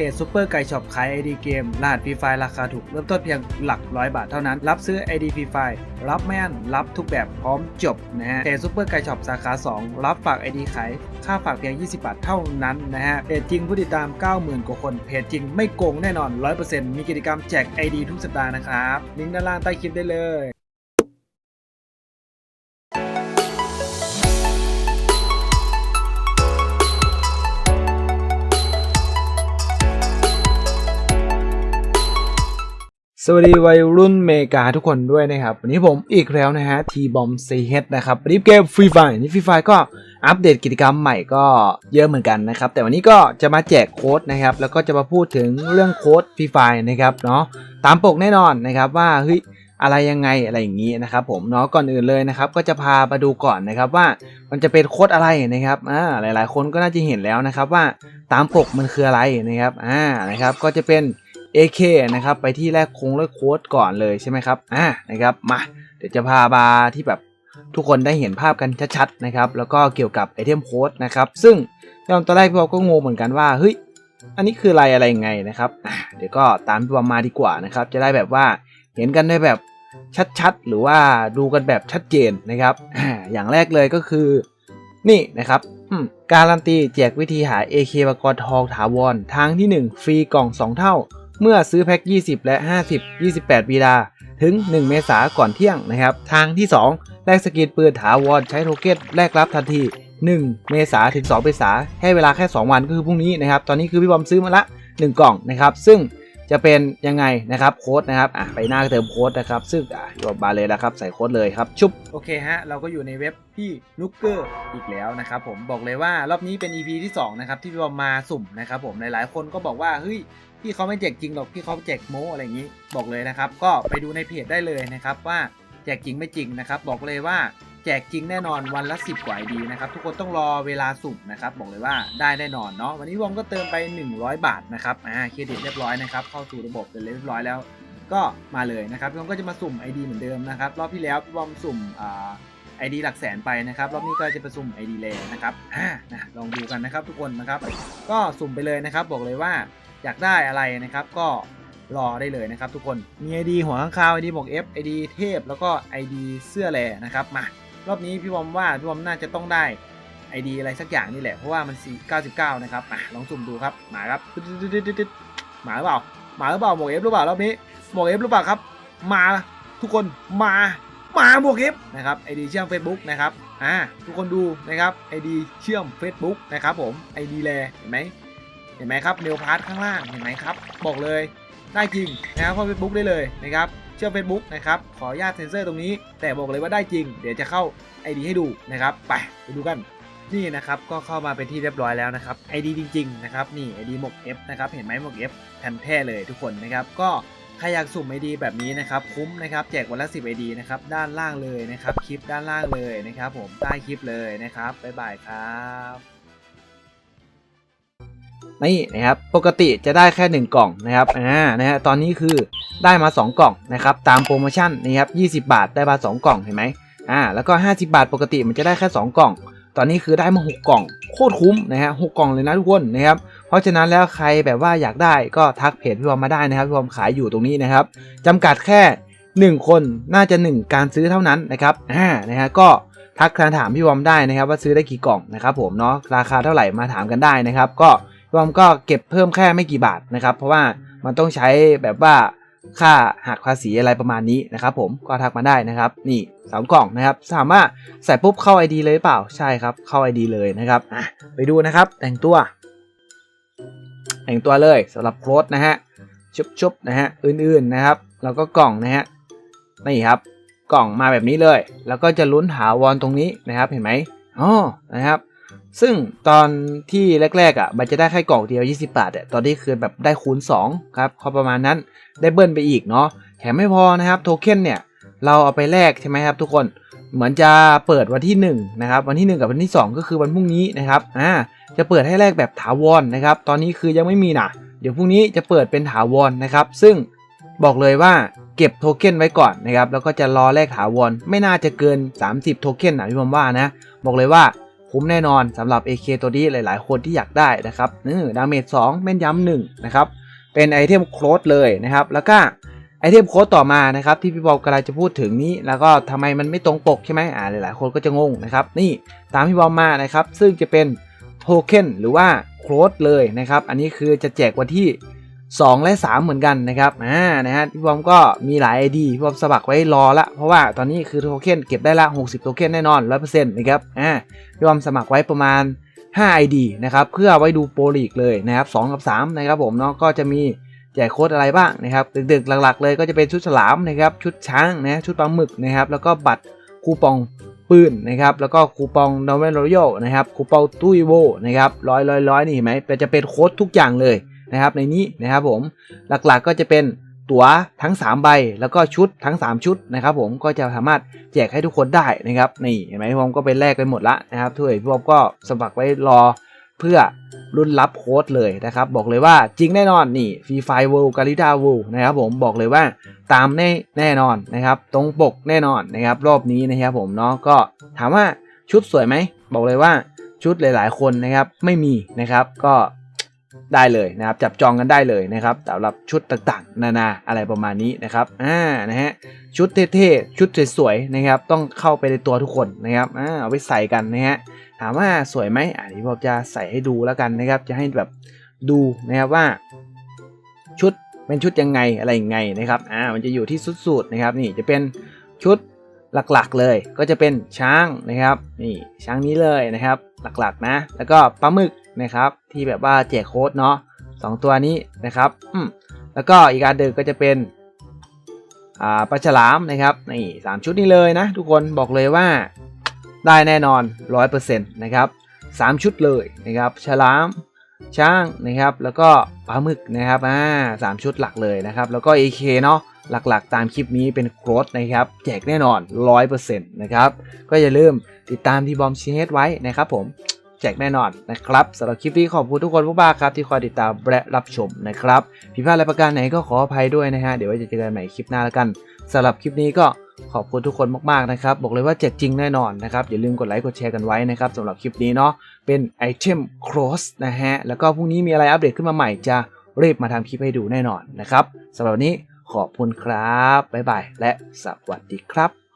เพจซูเปอร์ไก่ช็อปขาย ID เกมรหัสฟรีไฟราคาถูก เริ่มต้นเพียงหลักร้อยบาทเท่านั้น รับซื้อ ID ฟรีไฟรับไม่น รับทุกแบบพร้อมจบนะฮะเพจซูเปอร์ไก่ช็อปสาขา 2 รับฝาก ID ขาย ค่าฝากเพียง 20 บาทเท่านั้นนะฮะเพจจริงผู้ติดตาม 90,000 กว่าคน เพจจริงไม่โกงแน่นอน 100%มีกิจกรรมแจก ID ทุกสัปดาห์นะครับลิงก์ด้านล่างใต้คลิปได้เลย สวัสดีวัยรุ่นเมกาทุกคนด้วยนะครับ วันนี้ผมอีกแล้วนะฮะทีบอมซีเฮดนะครับรีบเกมฟรีไฟนี่ฟรีไฟก็อัปเดตกิจกรรมใหม่ก็เยอะเหมือนกันนะครับ แต่วันนี้ก็จะมาแจกโค้ดนะครับ แล้วก็จะมาพูดถึงเรื่องโค้ดฟรีไฟนะครับเนาะตามปกแน่นอนนะครับว่าเฮ้ยอะไรยังไงอะไรอย่างนี้นะครับผมเนาะก่อนอื่นเลยนะครับก็จะพามาดูก่อนนะครับว่ามันจะเป็นโค้ดอะไรนะครับอ่าหลาย ๆ คนก็น่าจะเห็นแล้วนะครับว่าตามปกมันคืออะไรนะครับอ่านะครับก็จะเป็น AK นะครับไปที่แรกคงเลขโค้ดก่อนเลยใช่ไหมครับอ่านะครับมาเดี๋ยวจะพาบาที่แบบทุกคนได้เห็นภาพกันชัดๆนะครับแล้วก็เกี่ยวกับไอเทมโค้ดนะครับซึ่งตอนแรกพี่บอมก็งงเหมือนกันว่าเฮ้ยอันนี้คืออะไรอะไรยังไงนะครับเดี๋ยวก็ตามพี่บอมมาดีกว่านะครับจะได้แบบว่าเห็นกันได้แบบชัดๆ หรือว่าดูกันแบบชัดเจนนะครับ อย่างแรกเลยก็คือ นี่นะครับการันตีแจกวิธีหา AK ปกรณ์ทองถาวรทางที่ 1 ฟรีกล่อง 2 เท่า เมื่อซื้อแพ็ค 20 และ 50 28 วีดา ถึง 1 เมษาก่อนเที่ยงนะครับ ทางที่ 2 แลกสกินปืนถาวรใช้โทเค็นแลกรับทันที 1 เมษาถึง 2 เมษาให้เวลาแค่ 2 วันก็คือพรุ่งนี้นะครับ ตอนนี้คือพี่บอมซื้อมาละ 1 กล่องนะครับ ซึ่งจะเป็นยังไงนะครับโค้ดนะครับอะไปหน้าเติมโค้ดนะครับ ซึ่งอะพี่บอมมาเลยนะครับ ใส่โค้ดเลยครับ ชุบ โอเคฮะ เราก็อยู่ในเว็บพี่นุกเกอร์อีกแล้วนะครับผมบอกเลยว่ารอบนี้เป็น EP ที่ 2 นะครับ ที่พี่บอมมาสุ่มนะครับผมหลายๆ คนก็บอกว่า เฮ้ย พี่เขาไม่แจกจริงหรอกพี่เขาแจกโม้อะไรอย่างนี้ บอกเลยนะครับ ก็ไปดูในเพจได้เลยนะครับว่าแจกจริงไม่จริงนะครับ บอกเลยว่าแจกจริงแน่นอนวันละ 10 กว่าดีนะครับทุกคนต้องรอเวลาสุ่มนะครับบอกเลยว่าได้แน่นอนเนาะวันนี้วอมก็เติมไป 100 บาทนะครับอ่าเครดิตเรียบร้อยนะครับเข้าสู่ระบบเรียบร้อยแล้ว ก็มาเลยนะครับพี่บอมก็จะมาสุ่ม ID เหมือนเดิมนะครับรอบที่แล้วพี่บอมสุ่มอ่า ID หลักแสนไปนะครับรอบนี้ก็จะไปสุ่ม ID เลยนะครับอ่านะลองดูกันนะครับทุกคนนะครับ ก็สุ่มไปเลยนะครับบอกเลยว่า อยากได้อะไรนะครับ ก็รอได้เลยนะครับทุกคนมี ID หัวข้างคาว ID บอก F ID เทพ แล้วก็ ID เสื้อแลนะครับมารอบนี้พี่บอมว่าพี่บอมน่าจะต้องได้ ID อะไรสักอย่างนี่แหละ เพราะว่ามัน 4 99 นะครับอะลองสุ่มดูครับมาครับตึ๊ดๆๆๆมาหรือเปล่ามาหรือเปล่าหมวก F หรือเปล่ารอบนี้หมวก F หรือเปล่าครับมาทุกคนมามาหมวก F นะครับ ID เชื่อม Facebook นะครับอ่าทุกคนดูนะครับ ID เชื่อม Facebook นะครับผม ID แลเห็นไหม เห็นไหมครับเนวพาร์ทข้างล่างเห็นไหมครับ บอกเลยได้จริงนะครับเข้า Facebook ได้เลยนะครับเชื่อม Facebook นะครับขออนุญาตเซ็นเซอร์ตรงนี้ แต่บอกเลยว่าได้จริง เดี๋ยวจะเข้า ID ให้ดูนะครับไปไปดูกันนี่นะครับก็เข้ามาเป็นที่เรียบร้อยแล้วนะครับ ID จริงๆนะครับนี่ ID หมก F นะครับเห็นไหมหมก F แทนแท้เลยทุกคนนะครับก็ใครอยากสุ่ม ID แบบนี้นะครับคุ้มนะครับแจกวันละ10 ID นะครับด้านล่างเลยนะครับคลิปด้านล่างเลยนะครับผมใต้คลิปเลยนะครับบ๊ายบายครับ นี่นะครับปกติจะได้แค่ 1 กล่องนะครับอ่านะฮะตอนนี้คือได้มา 2 กล่องนะครับตามโปรโมชั่นนะครับ20 บาทได้มา 2 กล่องเห็นไหมอ่าแล้วก็ 50 บาทปกติมันจะได้แค่ 2 กล่อง ตอนนี้คือได้มา 6 กล่องโคตรคุ้มนะฮะหกกล่องเลยนะทุกคนนะครับเพราะฉะนั้นแล้วใครแบบว่าอยากได้ก็ทักเพจพี่บอมมาได้นะครับพี่บอมขายอยู่ตรงนี้นะครับจำกัดแค่ 1 คนน่าจะ 1 การซื้อเท่านั้นนะครับอ่านะฮะก็ทักถามพี่บอมได้นะครับว่าซื้อได้กี่กล่องนะครับผมเนาะราคาเท่าไหร่มาถามกันได้นะครับก็ รวมก็เก็บเพิ่มแค่ไม่กี่บาทนะครับ เพราะว่ามันต้องใช้แบบว่าค่าหักภาษีอะไรประมาณนี้นะครับผมก็ทักมาได้นะครับ นี่สามกล่องนะครับสามารถใส่ปุ๊บเข้า ID เลยหรือเปล่าใช่ครับเข้า ID เลยนะครับอะไปดูนะครับแต่งตัว แต่งตัวเลยสำหรับโค้ดนะฮะชุบๆนะฮะอื่นๆนะครับ แล้วก็กล่องนะฮะนี่ครับ กล่องมาแบบนี้เลย แล้วก็จะลุ้นถาวรตรงนี้นะครับเห็นไหมอ๋อนะครับ ซึ่งตอนที่แรกๆอะมันจะได้แค่กล่องเดียว 20 บาทอะตอนนี้คือแบบได้คูณ 2 ครับเขาประมาณนั้นได้เบิ้ลไปอีกเนาะแถมไม่พอนะครับโทเค็นเนี่ย เราเอาไปแลกใช่ไหมครับทุกคนเหมือนจะเปิดวันที่1นะครับวันที่ 1 กับวันที่ 2 ก็คือวันพรุ่งนี้นะครับอ่าจะเปิดให้แลกแบบถาวรนะครับ ตอนนี้คือยังไม่มีนะเดี๋ยวพรุ่งนี้จะเปิดเป็นถาวรนะครับ ซึ่งบอกเลยว่าเก็บโทเค็นไว้ก่อนนะครับแล้วก็จะรอแลกถาวรไม่น่าจะเกิน 30 โทเค็นนะพี่ผมว่านะบอกเลยว่า คุ้มแน่นอนสำหรับ AK ตัวนี้หลายๆ คนที่อยากได้นะครับนี่ดาเมจ2แม่นยำหนึ่งนะครับ เป็นไอเทมโค้ดเลยนะครับ แล้วก็ไอเทมโค้ดต่อมานะครับที่พี่บอลกำลังจะพูดถึงนี้ แล้วก็ทำไมมันไม่ตรงปกใช่ไหมอ่าหลายๆคนก็จะงงนะครับ นี่ตามพี่บอลมานะครับ ซึ่งจะเป็นโทเค็นหรือว่าโค้ดเลยนะครับ อันนี้คือจะแจกวันที่ 2 และ 3 เหมือนกันนะครับอ่านะฮะพี่บอมก็มีหลาย ID พี่บอมสมัครไว้รอละ เพราะว่าตอนนี้คือโทเค็นเก็บได้ละ 60 โทเค็นแน่นอน 100%นะครับอ่าพี่บอมสมัครไว้ประมาณ 5 ID นะครับเพื่อไว้ดูโปรลีกเลยนะครับ2กับ 3 นะครับผมเนาะก็จะมีแจกโค้ดอะไรบ้างนะครับดึกๆหลักๆ เลยก็จะเป็นชุดฉลามนะครับชุดช้างนะชุดปลาหมึกนะครับแล้วก็บัตรคูปองปืนนะครับแล้วก็คูปองดอมเมนโรโยนะครับคูปองตุ้ยโวนะครับร้อยร้อยร้อยนี่เห็นไหมจะเป็นโค้ดทุกอย่างเลย นะครับในนี้นะครับผมหลักๆก็จะเป็นตั๋วทั้ง 3 ใบแล้วก็ชุดทั้ง 3 ชุดนะครับผมก็จะสามารถแจกให้ทุกคนได้นะครับนี่เห็นไหมพี่บอมก็ไปแลกไปหมดละนะครับทุกคนพี่บอมก็สมัครไว้รอเพื่อรุ่นรับโค้ดเลยนะครับ บอกเลยว่าจริงแน่นอนนี่ฟรีไฟเวิลด์กาลิดาเวิลด์นะครับผมบอกเลยว่าตามแน่แน่นอนนะครับ ตรงปกแน่นอนนะครับ รอบนี้นะครับผมเนาะก็ถามว่าชุดสวยไหมบอกเลยว่าชุดหลาย ๆ คนนะครับไม่มีนะครับ ก็ ได้เลยนะครับจับจองกันได้เลยนะครับสำหรับชุดต่างๆ นานาอะไรประมาณนี้นะครับอ่านะฮะชุดเท่ๆชุดสวยๆนะครับ ต้องเข้าไปในตัวทุกคนนะครับอ่าเอาไปใส่กันนะฮะถามว่าสวยไหมอันนี้ผมจะใส่ให้ดูแล้วกันนะครับ จะให้แบบดูนะครับว่า ชุดเป็นชุดยังไงอะไรยังไงนะครับอ่ามันจะอยู่ที่สุดสูตรนะครับ นี่จะเป็นชุดหลักๆเลยก็จะเป็นช้างนะครับ นี่ช้างนี้เลยนะครับ หลักๆนะ แล้วก็ปลาหมึก นะครับ ที่แบบว่าแจกโค้ดเนาะสองตัวนี้นะครับอืมแล้วก็อีกอันเดิมก็จะเป็นอ่าปลาฉลามนะครับนี่สามชุดนี้เลยนะ ทุกคนบอกเลยว่าได้แน่นอน 100%นะครับ3ชุดเลยนะครับฉลามช้างนะครับ แล้วก็ปลาหมึกนะครับอ่าสามชุดหลักเลยนะครับ แล้วก็ AK เนาะหลักๆ ตามคลิปนี้เป็นโค้ดนะครับ แจกแน่นอน 100%นะครับ ก็อย่าลืมติดตามที่บอมชีเฮดไว้นะครับผม แจกแน่นอนนะครับสำหรับคลิปนี้ขอบคุณทุกคนมากๆครับที่คอยติดตามและรับชมนะครับผิดพลาดอะไรประการไหนก็ขออภัยด้วยนะฮะเดี๋ยวไว้จะเจอกันใหม่คลิปหน้าแล้วกันสำหรับคลิปนี้ก็ขอบคุณทุกคนมากๆนะครับ บอกเลยว่าแจกจริงแน่นอนนะครับ อย่าลืมกดไลค์กดแชร์กันไว้นะครับสำหรับคลิปนี้เนาะเป็นไอเทม cross นะฮะ แล้วก็พรุ่งนี้มีอะไรอัปเดตขึ้นมาใหม่จะรีบมาทำคลิปให้ดูแน่นอนนะครับสำหรับนี้ขอบคุณครับ บ๊ายบาย และสวัสดีครับ